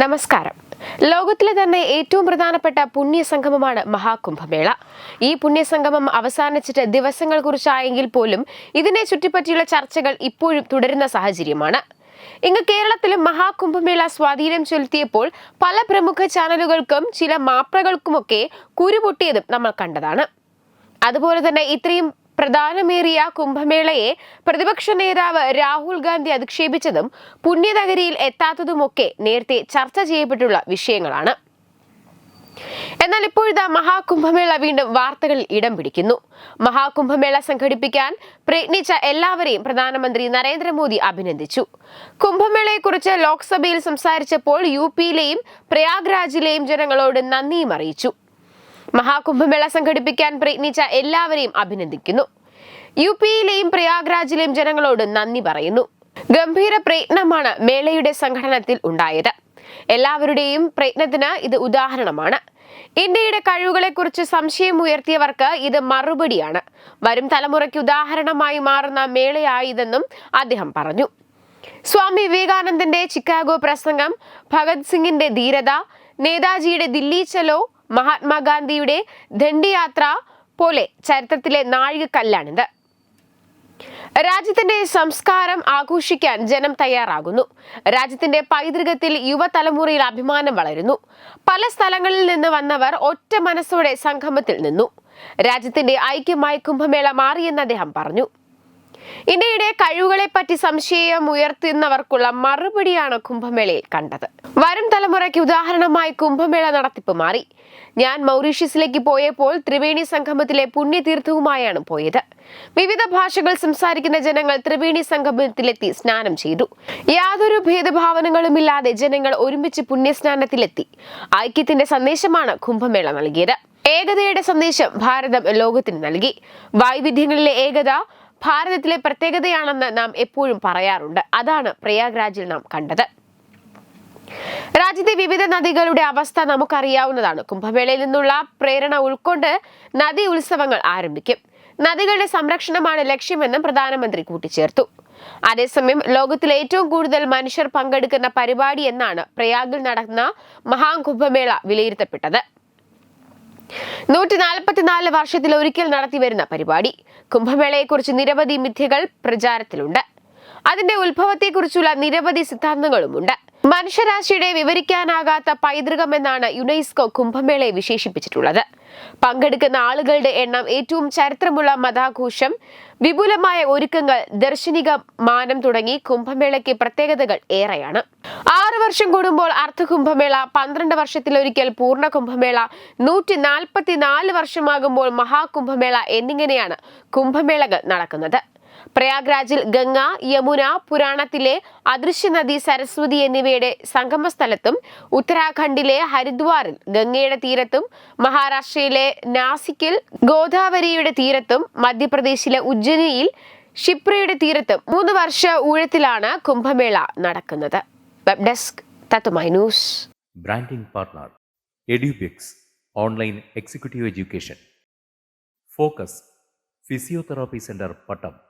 നമസ്കാരം. ലോകത്തിലെ തന്നെ ഏറ്റവും പ്രധാനപ്പെട്ട പുണ്യസംഗമമാണ് മഹാകുംഭമേള. ഈ പുണ്യസംഗമം അവസാനിച്ചിട്ട് ദിവസങ്ങൾ കുറിച്ചായെങ്കിൽ പോലും ഇതിനെ ചുറ്റിപ്പറ്റിയുള്ള ചർച്ചകൾ ഇപ്പോഴും തുടരുന്ന സാഹചര്യമാണ്. ഇങ്ങ് കേരളത്തിലും മഹാകുംഭമേള സ്വാധീനം ചെലുത്തിയപ്പോൾ പല പ്രമുഖ ചാനലുകൾക്കും ചില മാപ്രകൾക്കുമൊക്കെ കുരുപൊട്ടിയതും നമ്മൾ കണ്ടതാണ്. അതുപോലെ തന്നെ ഇത്രയും പ്രധാനമേറിയ കുംഭമേളയെ പ്രതിപക്ഷ നേതാവ് രാഹുൽ ഗാന്ധി അധിക്ഷേപിച്ചതും പുണ്യനഗരിയിൽ എത്താത്തതുമൊക്കെ നേരത്തെ ചർച്ച ചെയ്യപ്പെട്ടുള്ള വിഷയങ്ങളാണ്. എന്നാൽ ഇപ്പോഴത്തെ മഹാകുംഭമേള വീണ്ടും വാർത്തകളിൽ ഇടം പിടിക്കുന്നു. മഹാകുംഭമേള സംഘടിപ്പിക്കാൻ പ്രയത്നിച്ച എല്ലാവരെയും പ്രധാനമന്ത്രി നരേന്ദ്രമോദി അഭിനന്ദിച്ചു. കുംഭമേളയെക്കുറിച്ച് ലോക്സഭയിൽ സംസാരിച്ചപ്പോൾ യു പിയിലെയും പ്രയാഗ്രാജിലെയും ജനങ്ങളോട് നന്ദിയും അറിയിച്ചു. മഹാകുംഭമേള സംഘടിപ്പിക്കാൻ പ്രയത്നിച്ച എല്ലാവരെയും അഭിനന്ദിക്കുന്നു. യു പിയിലെയും പ്രയാഗ്രാജിലെയും ജനങ്ങളോട് നന്ദി പറയുന്നു. ഗംഭീര പ്രയത്നമാണ് മേളയുടെ സംഘടനത്തിൽ ഉണ്ടായത്. എല്ലാവരുടെയും പ്രയത്നത്തിന് ഇത് ഉദാഹരണമാണ്. ഇന്ത്യയുടെ കഴിവുകളെക്കുറിച്ച് സംശയം ഉയർത്തിയവർക്ക് ഇത് മറുപടിയാണ്. വരും തലമുറയ്ക്ക് ഉദാഹരണമായി മാറുന്ന മേളയായതെന്നും അദ്ദേഹം പറഞ്ഞു. സ്വാമി വിവേകാനന്ദന്റെ ചിക്കാഗോ പ്രസംഗം ഭഗത് സിംഗിന്റെ ധീരത നേതാജിയുടെ ദില്ലി ചലോ മഹാത്മാഗാന്ധിയുടെ ദണ്ഡിയാത്ര പോലെ ചരിത്രത്തിലെ നാഴികക്കല്ലാണിത്. രാജ്യത്തിന്റെ സംസ്കാരം ആഘോഷിക്കാൻ ജനം തയ്യാറാകുന്നു. രാജ്യത്തിന്റെ പൈതൃകത്തിൽ യുവതലമുറയിൽ അഭിമാനം വളരുന്നു. പല സ്ഥലങ്ങളിൽ നിന്ന് വന്നവർ ഒറ്റ മനസ്സോടെ സംഗമത്തിൽ നിന്നു. രാജ്യത്തിന്റെ ഐക്യമായി കുംഭമേള മാറിയെന്ന് അദ്ദേഹം പറഞ്ഞു. ഇന്ത്യയുടെ കഴിവുകളെ പറ്റി സംശയം ഉയർത്തുന്നവർക്കുള്ള മറുപടിയാണ് കുംഭമേളയിൽ കണ്ടത്. വരും തലമുറയ്ക്ക് ഉദാഹരണമായി കുംഭമേള നടത്തിപ്പ് മാറി. ഞാൻ മൗറീഷ്യസിലേക്ക് പോയപ്പോൾ ത്രിവേണി സംഗമത്തിലെ പുണ്യതീർത്ഥവുമായാണ് പോയത്. വിവിധ ഭാഷകൾ സംസാരിക്കുന്ന ജനങ്ങൾ ത്രിവേണി സംഗമത്തിലെത്തി സ്നാനം ചെയ്തു. യാതൊരു ഭേദഭാവനകളുമില്ലാതെ ജനങ്ങൾ ഒരുമിച്ച് പുണ്യസ്നാനത്തിലെത്തി. ഐക്യത്തിന്റെ സന്ദേശമാണ് കുംഭമേള നൽകിയത്. ഏകതയുടെ സന്ദേശം ഭാരതം ലോകത്തിന് നൽകി. വൈവിധ്യങ്ങളിലെ ഏകത ഭാരതത്തിലെ പ്രത്യേകതയാണെന്ന് നാം എപ്പോഴും പറയാറുണ്ട്. അതാണ് പ്രയാഗ്രാജിൽ നാം കണ്ടത്. രാജ്യത്തെ വിവിധ നദികളുടെ അവസ്ഥ നമുക്കറിയാവുന്നതാണ്. കുംഭമേളയിൽ നിന്നുള്ള പ്രേരണ ഉൾക്കൊണ്ട് നദി ഉത്സവങ്ങൾ ആരംഭിക്കും. നദികളുടെ സംരക്ഷണമാണ് ലക്ഷ്യമെന്നും പ്രധാനമന്ത്രി കൂട്ടിച്ചേർത്തു. അതേസമയം ലോകത്തിലെ ഏറ്റവും കൂടുതൽ മനുഷ്യർ പങ്കെടുക്കുന്ന പരിപാടി എന്നാണ് പ്രയാഗിൽ നടന്ന മഹാകുംഭമേള വിലയിരുത്തപ്പെട്ടത്. നൂറ്റി നാൽപ്പത്തിനാല് വർഷത്തിൽ ഒരിക്കൽ നടത്തിവരുന്ന പരിപാടി. കുംഭമേളയെക്കുറിച്ച് നിരവധി മിഥ്യകൾ പ്രചാരത്തിലുണ്ട്. അതിന്റെ ഉത്ഭവത്തെക്കുറിച്ചുള്ള നിരവധി സിദ്ധാന്തങ്ങളുമുണ്ട്. മനുഷ്യരാശിയുടെ വിവരിക്കാനാകാത്ത പൈതൃകം എന്നാണ് യുനെസ്കോ കുംഭമേളയെ വിശേഷിപ്പിച്ചിട്ടുള്ളത്. പങ്കെടുക്കുന്ന ആളുകളുടെ എണ്ണം ഏറ്റവും ചരിത്രമുള്ള മതാഘോഷം വിപുലമായ ഒരുക്കങ്ങൾ ദർശനിക മാനം തുടങ്ങി കുംഭമേളയ്ക്ക് പ്രത്യേകതകൾ ഏറെയാണ്. ആറ് വർഷം കൂടുമ്പോൾ അർദ്ധ കുംഭമേള പന്ത്രണ്ട് വർഷത്തിലൊരിക്കൽ പൂർണ കുംഭമേള നൂറ്റി നാൽപ്പത്തിനാല് വർഷമാകുമ്പോൾ മഹാകുംഭമേള എന്നിങ്ങനെയാണ് കുംഭമേളകൾ നടക്കുന്നത്. പ്രയാഗ്രാജിൽ ഗംഗ യമുന പുരാണത്തിലെ അദൃശ്യ നദി സരസ്വതി എന്നിവയുടെ സംഗമസ്ഥലത്തും ഉത്തരാഖണ്ഡിലെ ഹരിദ്വാറിൽ ഗംഗയുടെ തീരത്തും മഹാരാഷ്ട്രയിലെ നാസിക്കിൽ ഗോദാവരിയുടെ തീരത്തും മധ്യപ്രദേശിലെ ഉജ്ജയിനിയിൽ ക്ഷിപ്രയുടെ തീരത്തും മൂന്ന് വർഷ ഊഴത്തിലാണ് കുംഭമേള നടക്കുന്നത്. Web desk news. Branding partner Edubix online executive education. Focus physiotherapy centre Pattom.